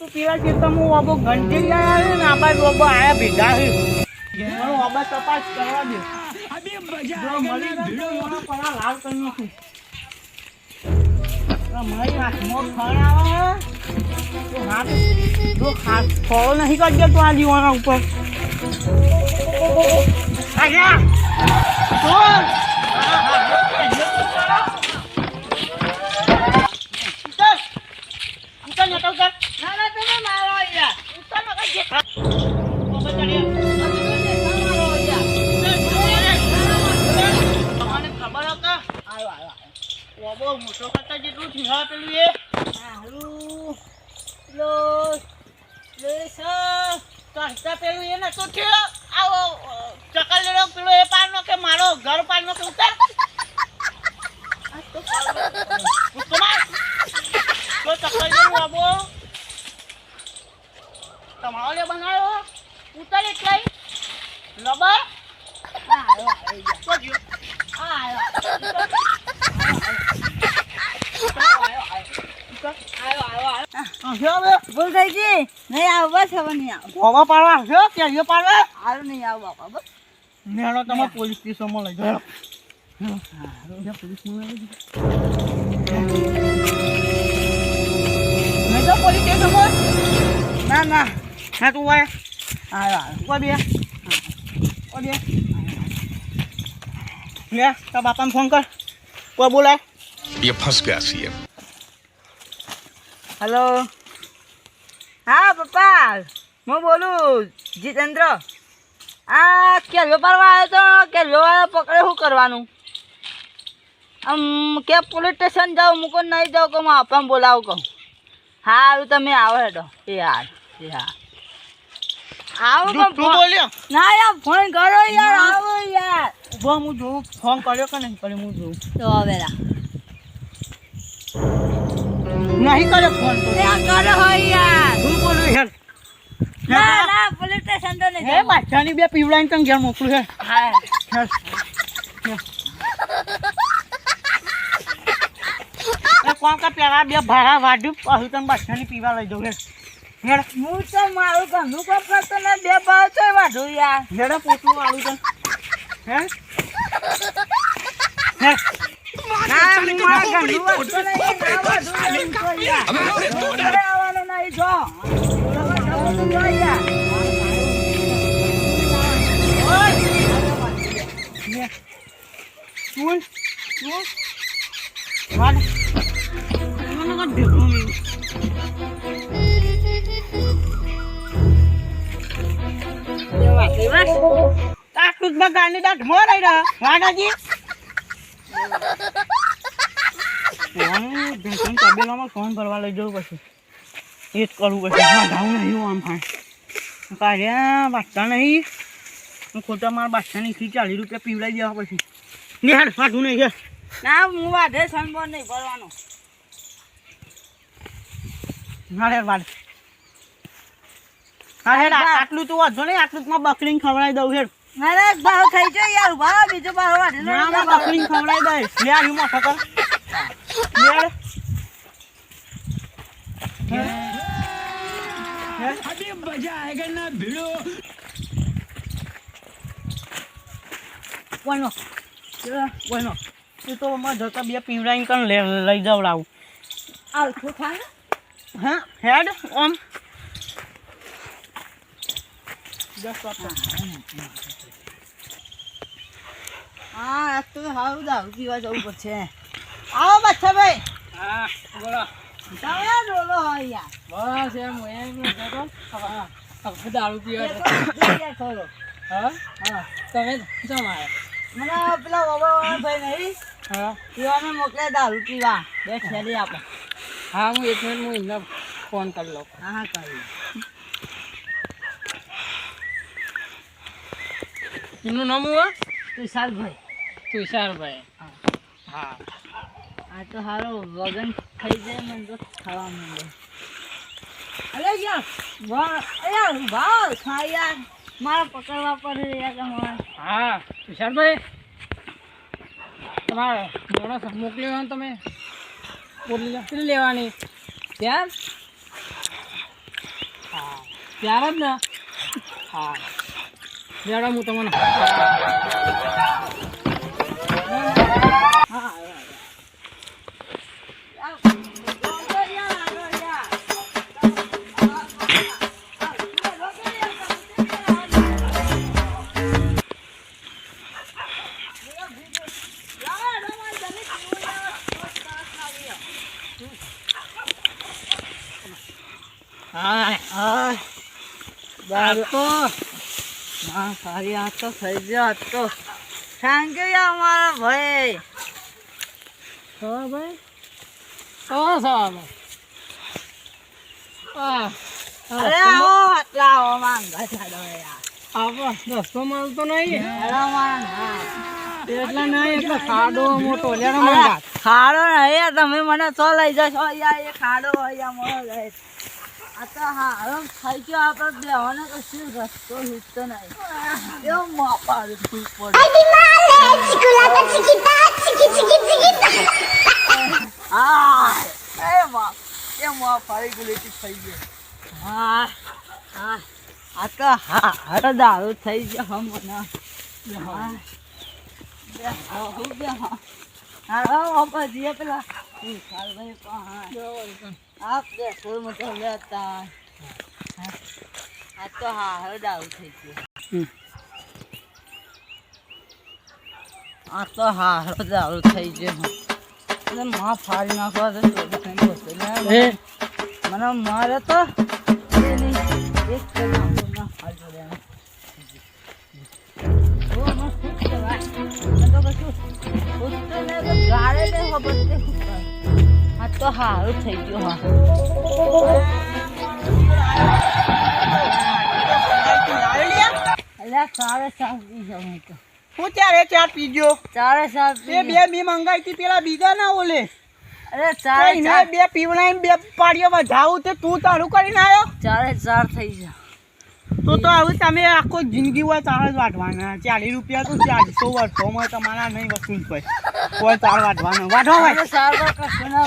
તો મળી મારી હાથમાં ખણ આવે તો હાથ ફોલો નહીં કરજો તો આ દીવાના ઉપર. આયા ચડતા પેલું એ નતો થયો આવો ચકલ લેલો પેલો એ પાર નો કે મારો ઘર પાર નો કે ઉતર તમારો લે બનાવ્યો ઉતર એટલે લબર આવ્યો આ આવ્યો ભૂલ થઈ ગઈ નહીં આવ બસ હવે નહીં આવ ગોવા પાડવા છે કેરીઓ પાડવા હારું નહીં આવ બાપા બસ નેડો તમે પોલીસ સ્ટેશનમાં લઈ જાઓ નહીં તો પોલીસ સ્ટેશનમાં ના ના હા તું વાય આવ્યો આવ્યો કોઈ બે કોઈ બે લે તારા બાપાને ફોન કર કોઈ બોલાય ये फंस गया सीएम હલો. હા પપ્પા. હું બોલું જીતેન્દ્ર. આ કેલો પાડવા આવ્યો તો કેલો પકડે શું કરવાનું? આમ કે પોલીસ સ્ટેશન જાઓ મૂકો નહીં જાઓ કે હું આપણને બોલાવું કહું? સારું તમે આવો હેડો. એ હાર એ હા આવો તું ફોન- બોલ્યો. ના યાર ફોન કરો યાર આવો યાર. ઊભો હું જોઉં. ફોન કર્યો કે નહીં કર્યો હું જોઉં. તો હવે નહીં કર્યો ફોન તો. કરો હોય યાર. હું બોલું હેર ના ના પોલીસ સ્ટેશન તો નહીં હે બાદશાહની બે પીવડાઈને તને ઘેર મોકલું છે હા. કોણ કે પેલા બે ભાડા વાઢ્યું પછી તને બાદશાહની પીવા લઈ હેર હું તો મારું ઘરનું કામ કરતો ને બે ભાવ તો વાઢું યાર. હેડે પોટલું વાળું તને. હે હે ના હું મારા ઘરનું વાઢતો નહીં, ના વાઢું યાર, હું તો યાર. ઘરે આવવાનું નહીં, જો. હવે જવું તું જો યાર. તું તું વાડ મને કાંઈ ભેગું નહીં આટલું જ બગાડની દાંત મોરાઈ રહ્યા વાડાજી ફોન ભેંસોને તબેલામાં ફોન ભરવા લઈ જવું પછી. એ જ કરવું પછી. હા ઘાવું નહીં આમ હા કાર્યા બાદશાહ નહીં. હું ખોટા મારા બાદશાહની એકથી ચાલીસ રૂપિયા પીવડાવી દેવા પછી. નિહાળ ફાટું નહીં છે ના હું વાઢે સંબોધ નહીં ભરવાનો. હારે વાડ હા હેડ આટલું તો વાંધો નહીં આટલું બકરીને ખવડાવી દઉં હેડ. ના ભાવ થઈ જાય યાર ભાવ બીજો ભાવ વાઢે. ના બકરીને ખવડાવી દઈશ. લે આવ્યું મોટો કર લે bueno bueno તું તો માં જતા બે પીવડાઈને કણ લે લઈ જવડાવું આલખું ખા ને હા હેડ ઓમ દસ વાગતા હા આજ તો સારું દારૂ પીવા જવું પડશે આવો બચ્ચા ભાઈ. હા બોલો. તમે ડોલો હોય યાર બસ એમ એમ જતો હા દારૂ પીવા થોડો. હા? હા તમે જમાય મને પેલા બાબા ભાઈ નહીં. હા? પીવાને મોકલે દારૂ પીવા. બે થેલી આપો. હા હું એક મિનિટ હું એમને ફોન કરી લઉં. હા હા કરી એમનું નામ હું તુષારભાઈ. તુષારભાઈ. હા. આ તો હારો વગન થઈ જાય મને તો ખાવા માંડે. અરે યાર વાહ યાર ભાવ ખા યાર. મારા પકડવા પડે યાર તમારે. હા તુષારભાઈ તમારે માણસ મોકલી હોય તમે બોલી કેટલી લેવાની? હા. ત્યારે જ ને? હા. લેવડો હું તમને સારી આ તો થઈ ગયો આ તો. થેન્ક યુ યાર મારા ભાઈ. ભાઈ? સાહેબ અરે આવો આટલા આવો માંગા ચાલો યાર. આવો દસતો મળતો નહીં. અરે મારા એટલે નહીં એટલે ખાડો મોટો લેનો ખાડો નહીં તમે મને તો લઈ જશો. અહીંયા એ ખાડો અહીંયા મને લઈ આ હા હવે થઈ ગયો આપણે બેવાનો કશું રસ્તો હિસ્તો નહીં એવું માપાડું ફૂલ પડે એ મા એ મા ફાડી ગુલેટી થઈ ગયો હા હા તો હા હારો દારૂ થઈ ગયો હમ મને પેલા હું દે કોઈ આપ મતો લેતા. આ તો હા દારૂ થઈ ગયો. આ તો હારો દારૂ થઈ ગયો. એટલે માં ફાડી નાખવા દે તો મને મારે તો એક કલાક કહેવાય મને તો કશું ઉત્તર ને ગાળે ને ખબર આ તો હારું થઈ ગયું હા. સાડે સાત તો. હું ચારે ચાર પીજો ચારે સાત બે બે બી મંગાઈ હતી પેલા બીજા ના ઓલે. અરે ચારે બે પીવડાઈને બે પાડીઓ વધાવું તે તું તારું કરીને આવ્યો? ચારે ચાર થઈ જા તો તો હવે તમે આખો જિંદગી હોય ચાર જ વાટવાના ચાલીસ રૂપિયા તો ચારસો વર્ષોમાં તમારા નહીં વસૂલ થાય કોઈ ચાર વાટવાના વાટો ભાઈ.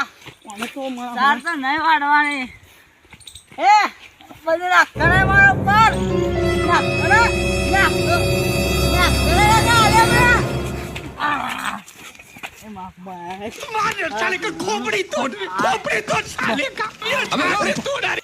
ચાર તો નહીં વાટવાની એ બધું મારા मार साले का खोपड़ी तोड़ खोपड़ी तोड़ साले का अबे अरे तोड़ अरे